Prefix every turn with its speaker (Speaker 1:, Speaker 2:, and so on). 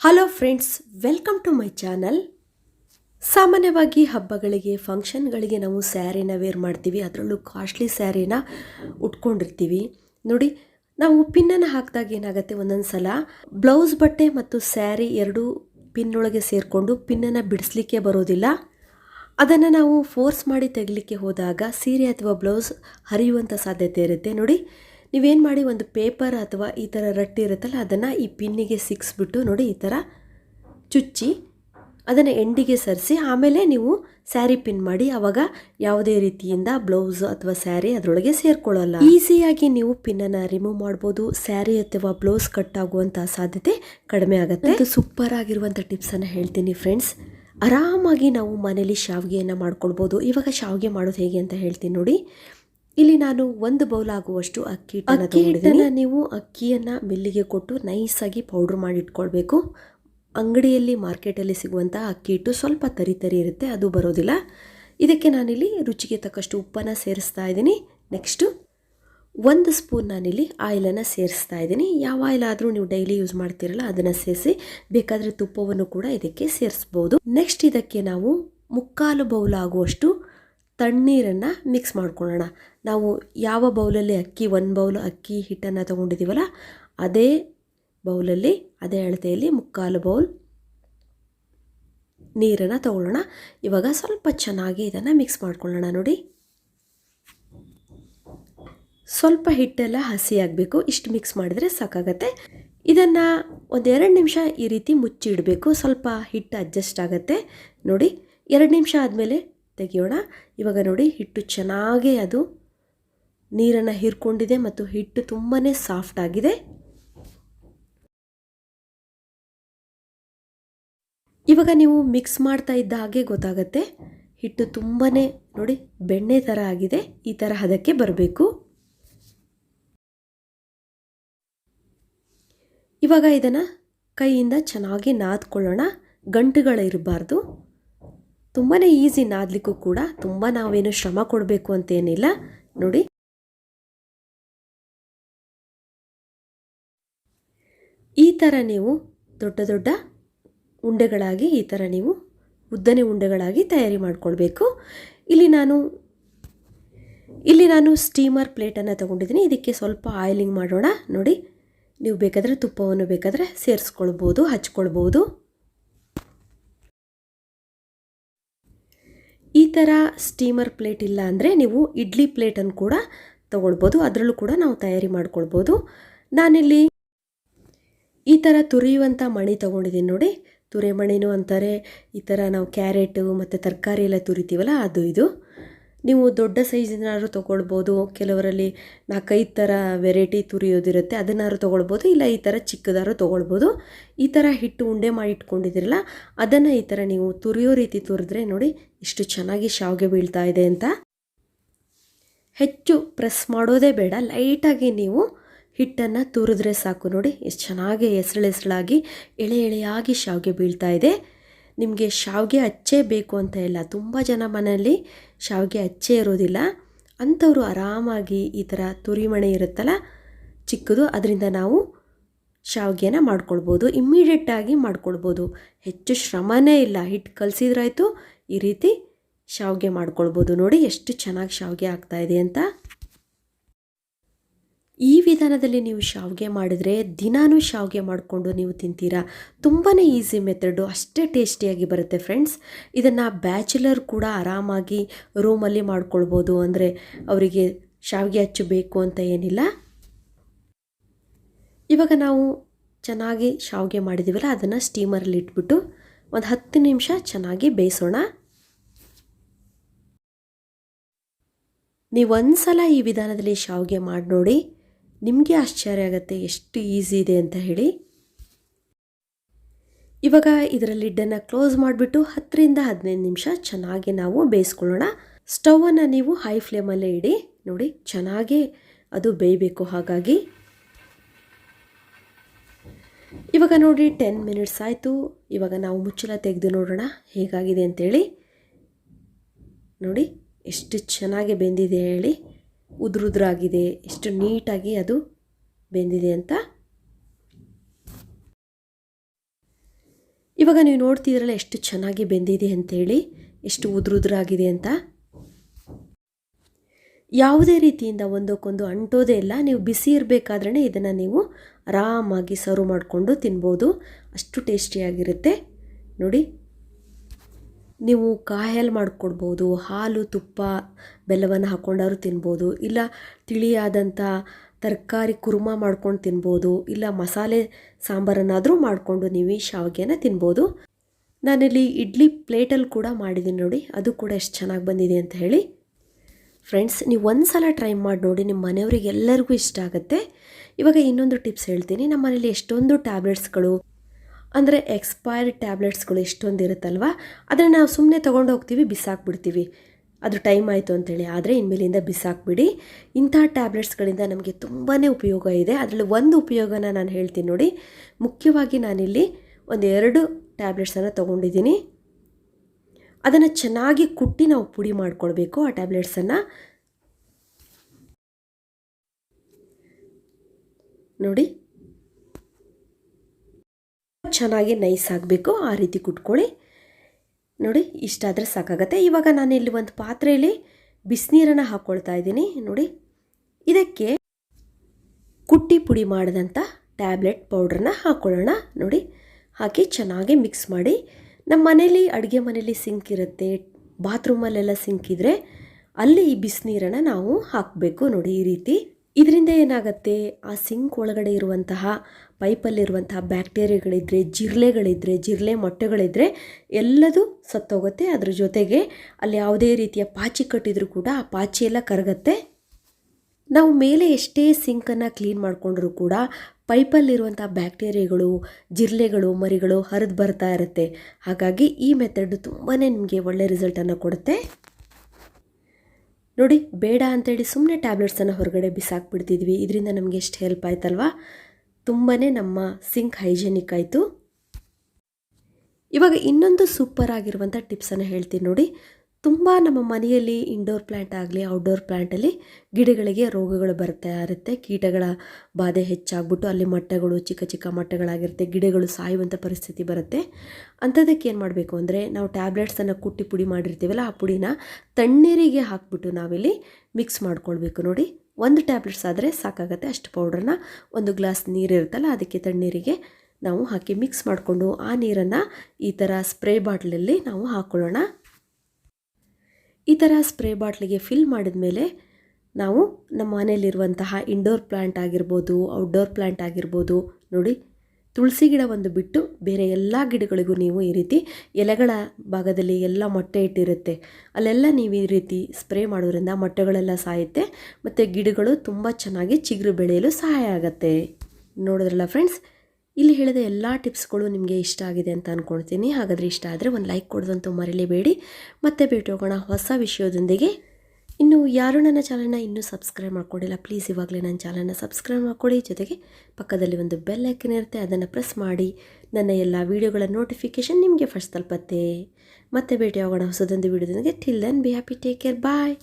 Speaker 1: Hello friends welcome to my channel ಸಾಮಾನ್ಯವಾಗಿ ಹಬ್ಬಗಳಿಗೆ ಫಂಕ್ಷನ್ಗಳಿಗೆ ನಾವು ಸ್ಯಾರಿನ ವೇರ್ ಮಾಡ್ತೀವಿ. ಅದರಲ್ಲೂ ಕಾಸ್ಟ್ಲಿ ಸ್ಯಾರಿನ ಉಟ್ಕೊಂಡಿರ್ತೀವಿ. ನೋಡಿ, ನಾವು ಪಿನ್ನನ್ನು ಹಾಕಿದಾಗ ಏನಾಗುತ್ತೆ ಒಂದೊಂದು ಸಲ ಬ್ಲೌಸ್ ಬಟ್ಟೆ ಮತ್ತು ಸ್ಯಾರಿ ಎರಡೂ ಪಿನ್ನೊಳಗೆ ಸೇರಿಕೊಂಡು ಪಿನ್ನನ್ನು ಬಿಡಿಸ್ಲಿಕ್ಕೆ ಬರೋದಿಲ್ಲ. ಅದನ್ನು ನಾವು ಫೋರ್ಸ್ ಮಾಡಿ ತೆಗಲಿಕ್ಕೆ ಹೋದಾಗ ಸೀರೆ ಅಥವಾ ಬ್ಲೌಸ್ ಹರಿಯುವಂಥ ಸಾಧ್ಯತೆ ಇರುತ್ತೆ. ನೋಡಿ ನೀವೇನು ಮಾಡಿ ಒಂದು ಪೇಪರ್ ಅಥವಾ ಈ ಥರ ರಟ್ಟಿ ಇರುತ್ತಲ್ಲ, ಅದನ್ನು ಈ ಪಿನ್ನಿಗೆ ಸಿಕ್ಸ್ಬಿಟ್ಟು ನೋಡಿ ಈ ಥರ ಚುಚ್ಚಿ ಅದನ್ನು ಎಂಡಿಗೆ ಸರಿಸಿ, ಆಮೇಲೆ ನೀವು ಸ್ಯಾರಿ ಪಿನ್ ಮಾಡಿ ಆವಾಗ ಯಾವುದೇ ರೀತಿಯಿಂದ ಬ್ಲೌಸ್ ಅಥವಾ ಸ್ಯಾರಿ ಅದರೊಳಗೆ ಸೇರ್ಕೊಳ್ಳಲ್ಲ. ಈಸಿಯಾಗಿ ನೀವು ಪಿನ್ನನ್ನು ರಿಮೂವ್ ಮಾಡ್ಬೋದು. ಸ್ಯಾರಿ ಅಥವಾ ಬ್ಲೌಸ್ ಕಟ್ ಆಗುವಂಥ ಸಾಧ್ಯತೆ ಕಡಿಮೆ ಆಗುತ್ತೆ. ಇದು ಸೂಪರ್ ಆಗಿರುವಂಥ ಟಿಪ್ಸನ್ನು ಹೇಳ್ತೀನಿ ಫ್ರೆಂಡ್ಸ್. ಆರಾಮಾಗಿ ನಾವು ಮನೇಲಿ ಶಾವಿಗೆಯನ್ನು ಮಾಡ್ಕೊಳ್ಬೋದು. ಇವಾಗ ಶಾವಿಗೆ ಮಾಡೋದು ಹೇಗೆ ಅಂತ ಹೇಳ್ತೀನಿ ನೋಡಿ. ಇಲ್ಲಿ ನಾನು ಒಂದು ಬೌಲ್ ಆಗುವಷ್ಟು ಅಕ್ಕಿ ಅಕ್ಕಿ ಹಿಟ್ಟನ್ನು ನೀವು ಅಕ್ಕಿಯನ್ನು ಮಿಲ್ಲಿಗೆ ಕೊಟ್ಟು ನೈಸಾಗಿ ಪೌಡ್ರ್ ಮಾಡಿ ಇಟ್ಕೊಳ್ಬೇಕು ಅಂಗಡಿಯಲ್ಲಿ ಮಾರ್ಕೆಟಲ್ಲಿ ಸಿಗುವಂಥ ಅಕ್ಕಿ ಹಿಟ್ಟು ಸ್ವಲ್ಪ ತರಿ ತರಿ ಇರುತ್ತೆ ಅದು ಬರೋದಿಲ್ಲ. ಇದಕ್ಕೆ ನಾನಿಲ್ಲಿ ರುಚಿಗೆ ತಕ್ಕಷ್ಟು ಉಪ್ಪನ್ನು ಸೇರಿಸ್ತಾ ಇದ್ದೀನಿ. ನೆಕ್ಸ್ಟು ಒಂದು ಸ್ಪೂನ್ ನಾನಿಲ್ಲಿ ಆಯಿಲನ್ನು ಸೇರಿಸ್ತಾ ಇದ್ದೀನಿ. ಯಾವ ಆಯಿಲ್ ಆದರೂ ನೀವು ಡೈಲಿ ಯೂಸ್ ಮಾಡ್ತೀರಲ್ಲ ಅದನ್ನು ಸೇರಿಸಿ ಬೇಕಾದರೆ ತುಪ್ಪವನ್ನು ಕೂಡ ಇದಕ್ಕೆ ಸೇರಿಸ್ಬೋದು. ನೆಕ್ಸ್ಟ್ ಇದಕ್ಕೆ ನಾವು ಮುಕ್ಕಾಲು ಬೌಲ್ ಆಗುವಷ್ಟು ತಣ್ಣೀರನ್ನು ಮಿಕ್ಸ್ ಮಾಡ್ಕೊಳ್ಳೋಣ. ನಾವು ಯಾವ ಬೌಲಲ್ಲಿ ಅಕ್ಕಿ, ಒಂದು ಬೌಲ್ ಅಕ್ಕಿ ಹಿಟ್ಟನ್ನು ತೊಗೊಂಡಿದ್ದೀವಲ್ಲ ಅದೇ ಬೌಲಲ್ಲಿ, ಅದೇ ಅಳತೆಯಲ್ಲಿ ಮುಕ್ಕಾಲು ಬೌಲ್ ನೀರನ್ನು ತಗೊಳ್ಳೋಣ. ಇವಾಗ ಸ್ವಲ್ಪ ಚೆನ್ನಾಗಿ ಇದನ್ನು ಮಿಕ್ಸ್ ಮಾಡ್ಕೊಳ್ಳೋಣ ನೋಡಿ. ಸ್ವಲ್ಪ ಹಿಟ್ಟೆಲ್ಲ ಹಸಿ ಆಗಬೇಕು. ಇಷ್ಟು ಮಿಕ್ಸ್ ಮಾಡಿದರೆ ಸಾಕಾಗತ್ತೆ. ಇದನ್ನು ಒಂದೆರಡು ನಿಮಿಷ ಈ ರೀತಿ ಮುಚ್ಚಿಡಬೇಕು. ಸ್ವಲ್ಪ ಹಿಟ್ಟು ಅಡ್ಜಸ್ಟ್ ಆಗುತ್ತೆ. ನೋಡಿ, ಎರಡು ನಿಮಿಷ ಆದಮೇಲೆ ತೆಗೆಯೋಣ. ಇವಾಗ ನೋಡಿ, ಹಿಟ್ಟು ಚೆನ್ನಾಗೇ ಅದು ನೀರನ್ನು ಹೀರ್ಕೊಂಡಿದೆ ಮತ್ತು ಹಿಟ್ಟು ತುಂಬಾ ಸಾಫ್ಟ್ ಆಗಿದೆ. ಇವಾಗ ನೀವು ಮಿಕ್ಸ್ ಮಾಡ್ತಾ ಇದ್ದ ಹಾಗೆ ಗೊತ್ತಾಗತ್ತೆ. ಹಿಟ್ಟು ತುಂಬಾ ನೋಡಿ ಬೆಣ್ಣೆ ಥರ ಆಗಿದೆ. ಈ ಥರ ಅದಕ್ಕೆ ಬರಬೇಕು. ಇವಾಗ ಇದನ್ನು ಕೈಯಿಂದ ಚೆನ್ನಾಗಿ ನಾದ್ಕೊಳ್ಳೋಣ. ಗಂಟುಗಳಿರಬಾರ್ದು ತುಂಬಾ ಈಸಿ ನಾದಲಿಕ್ಕೂ ಕೂಡ ತುಂಬ ನಾವೇನು ಶ್ರಮ ಕೊಡಬೇಕು ಅಂತೇನಿಲ್ಲ ನೋಡಿ. ಈ ಥರ ನೀವು ದೊಡ್ಡ ದೊಡ್ಡ ಉಂಡೆಗಳಾಗಿ, ಈ ಥರ ನೀವು ಉದ್ದನೆ ಉಂಡೆಗಳಾಗಿ ತಯಾರಿ ಮಾಡಿಕೊಳ್ಬೇಕು. ಇಲ್ಲಿ ನಾನು ಇಲ್ಲಿ ನಾನು ಸ್ಟೀಮರ್ ಪ್ಲೇಟನ್ನು ತಗೊಂಡಿದ್ದೀನಿ. ಇದಕ್ಕೆ ಸ್ವಲ್ಪ ಆಯಿಲಿಂಗ್ ಮಾಡೋಣ. ನೋಡಿ. ನೀವು ಬೇಕಾದರೆ ತುಪ್ಪವನ್ನು ಬೇಕಾದರೆ ಸೇರಿಸ್ಕೊಳ್ಬೋದು, ಹಚ್ಕೊಳ್ಬೋದು. ಈ ಥರ ಸ್ಟೀಮರ್ ಪ್ಲೇಟ್ ಇಲ್ಲ ಅಂದರೆ ನೀವು ಇಡ್ಲಿ ಪ್ಲೇಟನ್ನು ಕೂಡ ತಗೊಳ್ಬೋದು. ಅದರಲ್ಲೂ ಕೂಡ ನಾವು ತಯಾರಿ ಮಾಡ್ಕೊಳ್ಬೋದು. ನಾನಿಲ್ಲಿ ಈ ಥರ ತುರಿಯುವಂಥ ಮಣಿ ತೊಗೊಂಡಿದ್ದೀನಿ ನೋಡಿ. ತುರೆ ಮಣಿನೂ ಅಂತಾರೆ, ಈ ಥರ ನಾವು ಕ್ಯಾರೆಟು ಮತ್ತು ತರಕಾರಿ ಎಲ್ಲ ತುರಿತೀವಲ್ಲ, ಅದು ಇದು. ನೀವು ದೊಡ್ಡ ಸೈಜಿನಾದ್ರು ತೊಗೊಳ್ಬೋದು. ಕೆಲವರಲ್ಲಿ ನಾಲ್ಕೈದು ಥರ ವೆರೈಟಿ ತುರಿಯೋದಿರುತ್ತೆ. ಅದನ್ನಾದ್ರು ತೊಗೊಳ್ಬೋದು. ಇಲ್ಲ ಈ ಥರ ಚಿಕ್ಕದಾದ್ರು ತೊಗೊಳ್ಬೋದು. ಈ ಥರ ಹಿಟ್ಟು ಉಂಡೆ ಮಾಡಿ ಇಟ್ಕೊಂಡಿದ್ದೀರಲ್ಲ, ಅದನ್ನು ಈ ಥರ ನೀವು ತುರಿಯೋ ರೀತಿ ತುರಿದ್ರೆ ನೋಡಿ ಇಷ್ಟು ಚೆನ್ನಾಗಿ ಶಾವಿಗೆ ಬೀಳ್ತಾ ಇದೆ ಅಂತ. ಹೆಚ್ಚು ಪ್ರೆಸ್ ಮಾಡೋದೇ ಬೇಡ. ಲೈಟಾಗಿ ನೀವು ಹಿಟ್ಟನ್ನು ತುರಿದ್ರೆ ಸಾಕು ನೋಡಿ. ಎಷ್ಟು ಚೆನ್ನಾಗಿ ಎಸಳು ಎಸಳಾಗಿ ಎಳೆ ಎಳೆಯಾಗಿ ಶಾವಿಗೆ ಬೀಳ್ತಾ ಇದೆ. ನಿಮಗೆ ಶಾವಿಗೆ ಅಚ್ಚೇ ಬೇಕು ಅಂತ ಇಲ್ಲ. ತುಂಬ ಜನ ಮನೆಯಲ್ಲಿ ಶಾವಿಗೆ ಅಚ್ಚೇ ಇರೋದಿಲ್ಲ. ಅಂಥವರು ಆರಾಮಾಗಿ ಈ ಥರ ತುರಿಮಣೆ ಇರುತ್ತಲ್ಲ, ಚಿಕ್ಕದು ಅದರಿಂದ ನಾವು ಶಾವಿಗೆನ ಮಾಡ್ಕೊಳ್ಬೋದು ಇಮ್ಮಿಡಿಯೇಟಾಗಿ ಮಾಡ್ಕೊಳ್ಬೋದು. ಹೆಚ್ಚು ಶ್ರಮನೇ ಇಲ್ಲ. ಹಿಟ್ಟು ಕಲಸಿದ್ರಾಯ್ತು ಈ ರೀತಿ ಶಾವಿಗೆ ಮಾಡ್ಕೊಳ್ಬೋದು. ನೋಡಿ ಎಷ್ಟು ಚೆನ್ನಾಗಿ ಶಾವಿಗೆ ಆಗ್ತಾಯಿದೆ ಅಂತ. ಈ ವಿಧಾನದಲ್ಲಿ ನೀವು ಶಾವಿಗೆ ಮಾಡಿದರೆ ದಿನಾನೂ ಶಾವಿಗೆ ಮಾಡಿಕೊಂಡು ನೀವು ತಿಂತೀರಾ? ತುಂಬಾ ಈಸಿ ಮೆಥಡು ಅಷ್ಟೇ ಟೇಸ್ಟಿಯಾಗಿ ಬರುತ್ತೆ ಫ್ರೆಂಡ್ಸ್ ಇದನ್ನು ಬ್ಯಾಚುಲರ್ ಕೂಡ ಆರಾಮಾಗಿ ರೂಮಲ್ಲಿ ಮಾಡ್ಕೊಳ್ಬೋದು. ಅಂದರೆ ಅವರಿಗೆ ಶಾವಿಗೆ ಹಚ್ಚು ಬೇಕು ಅಂತ ಏನಿಲ್ಲ. ಇವಾಗ ನಾವು ಚೆನ್ನಾಗಿ ಶಾವಿಗೆ ಮಾಡಿದ್ದೀವಲ್ಲ ಅದನ್ನು ಸ್ಟೀಮರಲ್ಲಿ ಇಟ್ಬಿಟ್ಟು ಒಂದು ಹತ್ತು ನಿಮಿಷ ಚೆನ್ನಾಗಿ ಬೇಯಿಸೋಣ. ನೀವು ಒಂದು ಸಲ ಈ ವಿಧಾನದಲ್ಲಿ ಶಾವಿಗೆ ಮಾಡಿ ನೋಡಿ. ನಿಮಗೆ ಆಶ್ಚರ್ಯ ಆಗುತ್ತೆ, ಎಷ್ಟು ಈಸಿ ಇದೆ ಅಂತ ಹೇಳಿ. ಇವಾಗ ಇದರ ಲಿಡ್ಡನ್ನು ಕ್ಲೋಸ್ ಮಾಡಿಬಿಟ್ಟು ಹತ್ತರಿಂದ ಹದಿನೈದು ನಿಮಿಷ ಚೆನ್ನಾಗಿ ನಾವು ಬೇಯಿಸ್ಕೊಳ್ಳೋಣ. ಸ್ಟವನ್ನು ನೀವು ಹೈ ಫ್ಲೇಮಲ್ಲೇ ಇಡಿ, ನೋಡಿ ಚೆನ್ನಾಗಿ ಅದು ಬೇಯಬೇಕು ಹಾಗಾಗಿ. ಇವಾಗ ನೋಡಿ ಟೆನ್ ಮಿನಿಟ್ಸ್ ಆಯಿತು, ಇವಾಗ ನಾವು ಮುಚ್ಚಲ ತೆಗೆದು ನೋಡೋಣ ಹೇಗಾಗಿದೆ ಅಂತೇಳಿ ನೋಡಿ ಎಷ್ಟು ಚೆನ್ನಾಗಿ ಬೆಂದಿದೆ ಹೇಳಿ. ಉದುರುದ್ರಾಗಿದೆ. ಎಷ್ಟು ನೀಟಾಗಿ ಅದು ಬೆಂದಿದೆ ಅಂತ. ಇವಾಗ ನೀವು ನೋಡ್ತಿದ್ರಲ್ಲ ಎಷ್ಟು ಚೆನ್ನಾಗಿ ಬೆಂದಿದೆ ಅಂತೇಳಿ ಎಷ್ಟು ಉದುರುದ್ರಾಗಿದೆ ಅಂತ. ಯಾವುದೇ ರೀತಿಯಿಂದ ಒಂದಕ್ಕೊಂದು ಅಂಟೋದೇ ಇಲ್ಲ. ನೀವು ಬಿಸಿ ಇರಬೇಕಾದ್ರೆ ಇದನ್ನು ನೀವು ಆರಾಮಾಗಿ ಸರ್ವ್ ಮಾಡಿಕೊಂಡು ತಿನ್ಬೋದು. ಅಷ್ಟು ಟೇಸ್ಟಿಯಾಗಿರುತ್ತೆ. ನೋಡಿ ನೀವು ಕಾಯಲ್ಲಿ ಮಾಡಿಕೊಡ್ಬೋದು, ಹಾಲು, ತುಪ್ಪ, ಬೆಲ್ಲವನ್ನು ಹಾಕ್ಕೊಂಡಾದ್ರು ತಿನ್ಬೋದು, ಇಲ್ಲ ತಿಳಿಯಾದಂಥ ತರಕಾರಿ ಕುರ್ಮ ಮಾಡ್ಕೊಂಡು ತಿನ್ಬೋದು, ಇಲ್ಲ ಮಸಾಲೆ ಸಾಂಬಾರನ್ನಾದರೂ ಮಾಡಿಕೊಂಡು ನೀವು ಈ ಶಾವಿಗೆನ ತಿನ್ಬೋದು. ನಾನಿಲ್ಲಿ ಇಡ್ಲಿ ಪ್ಲೇಟಲ್ಲಿ ಕೂಡ ಮಾಡಿದ್ದೀನಿ ನೋಡಿ, ಅದು ಕೂಡ ಎಷ್ಟು ಚೆನ್ನಾಗಿ ಬಂದಿದೆ ಅಂತ ಹೇಳಿ. ಫ್ರೆಂಡ್ಸ್, ನೀವು ಒಂದು ಸಲ ಟ್ರೈ ಮಾಡಿ ನೋಡಿ ನಿಮ್ಮ ಮನೆಯವ್ರಿಗೆ ಎಲ್ಲರಿಗೂ ಇಷ್ಟ ಆಗುತ್ತೆ. ಇವಾಗ ಇನ್ನೊಂದು ಟಿಪ್ಸ್ ಹೇಳ್ತೀನಿ ನಮ್ಮ ಮನೇಲಿ ಎಷ್ಟೊಂದು ಟ್ಯಾಬ್ಲೆಟ್ಸ್ಗಳು ಅಂದರೆ ಎಕ್ಸ್ಪೈರ್ಡ್ ಟ್ಯಾಬ್ಲೆಟ್ಸ್ಗಳು ಎಷ್ಟೊಂದು ಇರುತ್ತಲ್ವ? ಅದನ್ನು ನಾವು ಸುಮ್ಮನೆ ತೊಗೊಂಡು ಹೋಗ್ತೀವಿ, ಬಿಸಾಕ್ಬಿಡ್ತೀವಿ. ಅದು ಟೈಮ್ ಆಯಿತು ಅಂತೇಳಿ. ಆದರೆ ಇನ್ಮೇಲಿಂದ ಬಿಸಾಕ್ಬಿಡಿ. ಇಂಥ ಟ್ಯಾಬ್ಲೆಟ್ಸ್ಗಳಿಂದ ನಮಗೆ ತುಂಬಾ ಉಪಯೋಗ ಇದೆ. ಅದರಲ್ಲಿ ಒಂದು ಉಪಯೋಗನ ನಾನು ಹೇಳ್ತೀನಿ ನೋಡಿ. ಮುಖ್ಯವಾಗಿ ನಾನಿಲ್ಲಿ ಒಂದು ಎರಡು ಟ್ಯಾಬ್ಲೆಟ್ಸನ್ನು ತೊಗೊಂಡಿದ್ದೀನಿ. ಅದನ್ನು ಚೆನ್ನಾಗಿ ಕುಟ್ಟಿ ನಾವು ಪುಡಿ ಮಾಡ್ಕೊಳ್ಬೇಕು ಆ ಟ್ಯಾಬ್ಲೆಟ್ಸನ್ನು ನೋಡಿ. ಚೆನ್ನಾಗಿ ನೈಸ್ ಆಗಬೇಕು, ಆ ರೀತಿ ಕುಟ್ಕೊಳ್ಳಿ. ನೋಡಿ, ಇಷ್ಟಾದರೆ ಸಾಕಾಗತ್ತೆ. ಇವಾಗ ನಾನು ಇಲ್ಲಿ ಒಂದು ಪಾತ್ರೆಯಲ್ಲಿ ಬಿಸಿನೀರನ್ನು ಹಾಕ್ಕೊಳ್ತಾ ಇದ್ದೀನಿ. ನೋಡಿ, ಇದಕ್ಕೆ ಕುಟ್ಟಿ ಪುಡಿ ಮಾಡಿದಂಥ ಟ್ಯಾಬ್ಲೆಟ್ ಪೌಡ್ರನ್ನ ಹಾಕ್ಕೊಳ್ಳೋಣ ನೋಡಿ, ಹಾಕಿ ಚೆನ್ನಾಗಿ ಮಿಕ್ಸ್ ಮಾಡಿ. ನಮ್ಮ ಮನೇಲಿ, ಅಡುಗೆ ಮನೇಲಿ ಸಿಂಕ್ ಇರುತ್ತೆ, ಬಾತ್ರೂಮಲ್ಲೆಲ್ಲ ಸಿಂಕ್ ಇದ್ದರೆ ಅಲ್ಲಿ ಈ ಬಿಸಿನೀರನ್ನು ನಾವು ಹಾಕಬೇಕು. ನೋಡಿ, ಈ ರೀತಿ. ಇದರಿಂದ ಏನಾಗುತ್ತೆ? ಆ ಸಿಂಕ್ ಒಳಗಡೆ ಇರುವಂತಹ ಪೈಪಲ್ಲಿರುವಂತಹ ಬ್ಯಾಕ್ಟೀರಿಯಾಗಳಿದ್ದರೆ ಜಿರ್ಲೆಗಳಿದ್ದರೆ ಜಿರ್ಲೆ ಮೊಟ್ಟೆಗಳಿದ್ದರೆ ಎಲ್ಲದೂ ಸತ್ತೋಗುತ್ತೆ. ಅದ್ರ ಜೊತೆಗೆ ಅಲ್ಲಿ ಯಾವುದೇ ರೀತಿಯ ಪಾಚಿ ಕಟ್ಟಿದರೂ ಕೂಡ ಆ ಪಾಚಿ ಎಲ್ಲ ಕರಗತ್ತೆ. ನಾವು ಮೇಲೆ ಎಷ್ಟೇ ಸಿಂಕನ್ನು ಕ್ಲೀನ್ ಮಾಡಿಕೊಂಡ್ರೂ ಕೂಡ ಪೈಪಲ್ಲಿರುವಂಥ ಬ್ಯಾಕ್ಟೀರಿಯಾಗಳು, ಜಿರ್ಲೆಗಳು, ಮರಿಗಳು ಹರಿದು ಬರ್ತಾ ಇರುತ್ತೆ. ಹಾಗಾಗಿ ಈ ಮೆಥಡ್ ತುಂಬಾ ನಿಮಗೆ ಒಳ್ಳೆ ರಿಸಲ್ಟನ್ನು ಕೊಡುತ್ತೆ. ನೋಡಿ, ಬೇಡ ಅಂತೇಳಿ ಸುಮ್ಮನೆ ಟ್ಯಾಬ್ಲೆಟ್ಸನ್ನು ಹೊರಗಡೆ ಬಿಸಾಕ್ಬಿಡ್ತಿದ್ವಿ. ಇದರಿಂದ ನಮಗೆ ಎಷ್ಟು ಹೆಲ್ಪ್ ಆಯ್ತಲ್ವಾ? ತುಂಬಾ ನಮ್ಮ ಸಿಂಕ್ ಹೈಜೆನಿಕ್ ಆಯಿತು. ಇವಾಗ ಇನ್ನೊಂದು ಸೂಪರ್ ಆಗಿರುವಂಥ ಟಿಪ್ಸನ್ನು ಹೇಳ್ತೀನಿ ನೋಡಿ. ತುಂಬ ನಮ್ಮ ಮನೆಯಲ್ಲಿ ಇಂಡೋರ್ ಪ್ಲ್ಯಾಂಟ್ ಆಗಲಿ ಔಟ್ಡೋರ್ ಪ್ಲ್ಯಾಂಟಲ್ಲಿ ಗಿಡಗಳಿಗೆ ರೋಗಗಳು ಬರ್ತಾ ಇರುತ್ತೆ ಕೀಟಗಳ ಬಾಧೆ ಹೆಚ್ಚಾಗ್ಬಿಟ್ಟು ಅಲ್ಲಿ ಮೊಟ್ಟೆಗಳು ಚಿಕ್ಕ ಚಿಕ್ಕ ಮೊಟ್ಟೆಗಳಾಗಿರುತ್ತೆ, ಗಿಡಗಳು ಸಾಯುವಂಥ ಪರಿಸ್ಥಿತಿ ಬರುತ್ತೆ. ಅಂಥದಕ್ಕೆ ಏನು ಮಾಡಬೇಕು ಅಂದರೆ ನಾವು ಟ್ಯಾಬ್ಲೆಟ್ಸನ್ನು ಕುಟ್ಟಿ ಪುಡಿ ಮಾಡಿರ್ತೀವಲ್ಲ, ಆ ಪುಡಿನ ತಣ್ಣೀರಿಗೆ ಹಾಕ್ಬಿಟ್ಟು ನಾವಿಲ್ಲಿ ಮಿಕ್ಸ್ ಮಾಡ್ಕೊಳ್ಬೇಕು ನೋಡಿ. ಒಂದು ಟ್ಯಾಬ್ಲೆಟ್ಸ್ ಆದರೆ ಸಾಕಾಗತ್ತೆ. ಅಷ್ಟು ಪೌಡ್ರನ್ನ ಒಂದು ಗ್ಲಾಸ್ ನೀರಿರುತ್ತಲ್ಲ ಅದಕ್ಕೆ ತಣ್ಣೀರಿಗೆ ನಾವು ಹಾಕಿ ಮಿಕ್ಸ್ ಮಾಡಿಕೊಂಡು ಆ ನೀರನ್ನು ಈ ಥರ ಸ್ಪ್ರೇ ಬಾಟ್ಲಲ್ಲಿ ನಾವು ಹಾಕ್ಕೊಳ್ಳೋಣ ಈ ಥರ ಸ್ಪ್ರೇ ಬಾಟ್ಲಿಗೆ ಫಿಲ್ ಮಾಡಿದ ಮೇಲೆ ನಾವು ನಮ್ಮ ಮನೆಯಲ್ಲಿರುವಂತಹ ಇಂಡೋರ್ ಪ್ಲ್ಯಾಂಟ್ ಆಗಿರ್ಬೋದು ಔಟ್ಡೋರ್ ಪ್ಲ್ಯಾಂಟ್ ಆಗಿರ್ಬೋದು, ನೋಡಿ ತುಳಸಿ ಗಿಡ ಒಂದು ಬಿಟ್ಟು ಬೇರೆ ಎಲ್ಲ ಗಿಡಗಳಿಗೂ ನೀವು ಈ ರೀತಿ ಎಲೆಗಳ ಭಾಗದಲ್ಲಿ ಎಲ್ಲ ಮೊಟ್ಟೆ ಇಟ್ಟಿರುತ್ತೆ. ಅಲ್ಲೆಲ್ಲ ನೀವು ಈ ರೀತಿ ಸ್ಪ್ರೇ ಮಾಡೋದ್ರಿಂದ ಮೊಟ್ಟೆಗಳೆಲ್ಲ ಸಾಯುತ್ತೆ ಮತ್ತು ಗಿಡಗಳು ತುಂಬ ಚೆನ್ನಾಗಿ ಚಿಗುರು ಬೆಳೆಯಲು ಸಹಾಯ ಆಗುತ್ತೆ. ನೋಡಿದ್ರಲ್ಲ ಫ್ರೆಂಡ್ಸ್, ಇಲ್ಲಿ ಹೇಳಿದ ಎಲ್ಲ ಟಿಪ್ಸ್ಗಳು ನಿಮಗೆ ಇಷ್ಟ ಆಗಿದೆ ಅಂತ ಅಂದ್ಕೊಳ್ತೀನಿ ಹಾಗಾದರೆ ಇಷ್ಟ ಆದರೆ ಒಂದು ಲೈಕ್ ಕೊಡೋದಂತೂ ಮರೀಲೇಬೇಡಿ. ಮತ್ತೆ ಭೇಟಿ ಹೋಗೋಣ ಹೊಸ ವಿಷಯದೊಂದಿಗೆ. ಇನ್ನು ಯಾರು ನನ್ನ ಚಾನಲ್ನ ಇನ್ನೂ ಸಬ್ಸ್ಕ್ರೈಬ್ ಮಾಡ್ಕೊಂಡಿಲ್ಲ, ಪ್ಲೀಸ್ ಇವಾಗಲೇ ನನ್ನ ಚಾನಲ್ನ ಸಬ್ಸ್ಕ್ರೈಬ್ ಮಾಡ್ಕೊಳ್ಳಿ. ಜೊತೆಗೆ ಪಕ್ಕದಲ್ಲಿ ಒಂದು ಬೆಲ್ ಐಕನ್ ಇರುತ್ತೆ, ಅದನ್ನು ಪ್ರೆಸ್ ಮಾಡಿ ನನ್ನ ಎಲ್ಲ ವೀಡಿಯೋಗಳ ನೋಟಿಫಿಕೇಷನ್ ನಿಮಗೆ ಫಸ್ಟ್ ತಲುಪತ್ತೆ. ಮತ್ತೆ ಭೇಟಿ ಆಗೋಣ ಹೊಸದೊಂದು ವೀಡಿಯೋದೊಂದಿಗೆ. Till then be happy take care bye